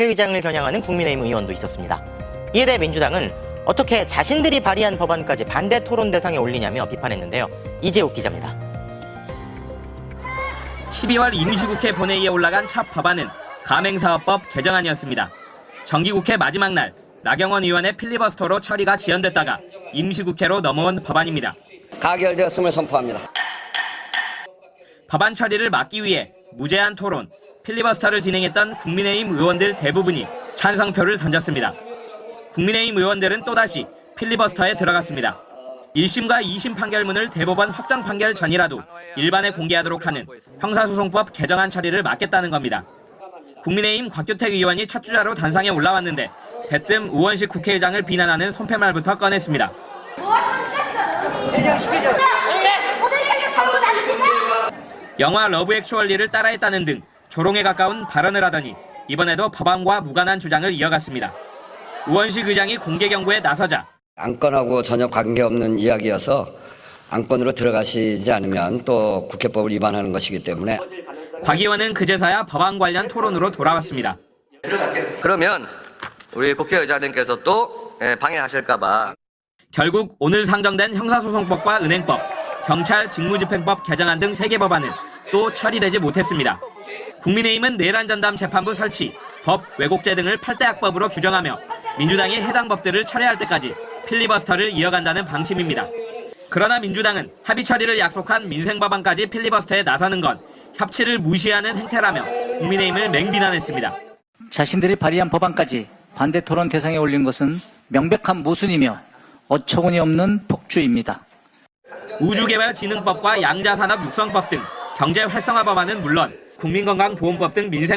회의장을 겨냥하는 국민의힘 의원도 있었습니다. 이에 대해 민주당은 어떻게 자신들이 발의한 법안까지 반대 토론 대상에 올리냐며 비판했는데요. 이재욱 기자입니다. 12월 임시국회 본회의에 올라간 첫 법안은 가맹사업법 개정안이었습니다. 정기국회 마지막 날 나경원 의원의 필리버스터로 처리가 지연됐다가 임시국회로 넘어온 법안입니다. 가결되었음을 선포합니다. 법안 처리를 막기 위해 무제한 토론, 필리버스터를 진행했던 국민의힘 의원들 대부분이 찬성표를 던졌습니다. 국민의힘 의원들은 또다시 필리버스터에 들어갔습니다. 1심과 2심 판결문을 대법원 확정 판결 전이라도 일반에 공개하도록 하는 형사소송법 개정안 처리를 막겠다는 겁니다. 국민의힘 곽규택 의원이 첫 주자로 단상에 올라왔는데 대뜸 우원식 국회의장을 비난하는 손패말부터 꺼냈습니다. 영화 러브 액츄얼리를 따라했다는 등 조롱에 가까운 발언을 하더니 이번에도 법안과 무관한 주장을 이어갔습니다. 우원식 의장이 공개 경고에 나서자 안건하고 전혀 관계없는 이야기여서 안건으로 들어가시지 않으면 또 국회법을 위반하는 것이기 때문에 곽 의원은 그제서야 법안 관련 토론으로 돌아왔습니다. 그러면 우리 국회의장님께서 또 예, 방해하실까봐 결국 오늘 상정된 형사소송법과 은행법, 경찰 직무집행법 개정안 등 3개 법안은 또 처리되지 못했습니다. 국민의힘은 내란 전담 재판부 설치, 법, 왜곡죄 등을 8대 악법으로 규정하며 민주당이 해당 법들을 철회할 때까지 필리버스터를 이어간다는 방침입니다. 그러나 민주당은 합의 처리를 약속한 민생 법안까지 필리버스터에 나서는 건 협치를 무시하는 행태라며 국민의힘을 맹비난했습니다. 자신들이 발의한 법안까지 반대 토론 대상에 올린 것은 명백한 모순이며 어처구니 없는 폭주입니다. 우주개발진흥법과 양자산업 육성법 등 경제 활성화 법안은 물론 국민건강보험법 등 민생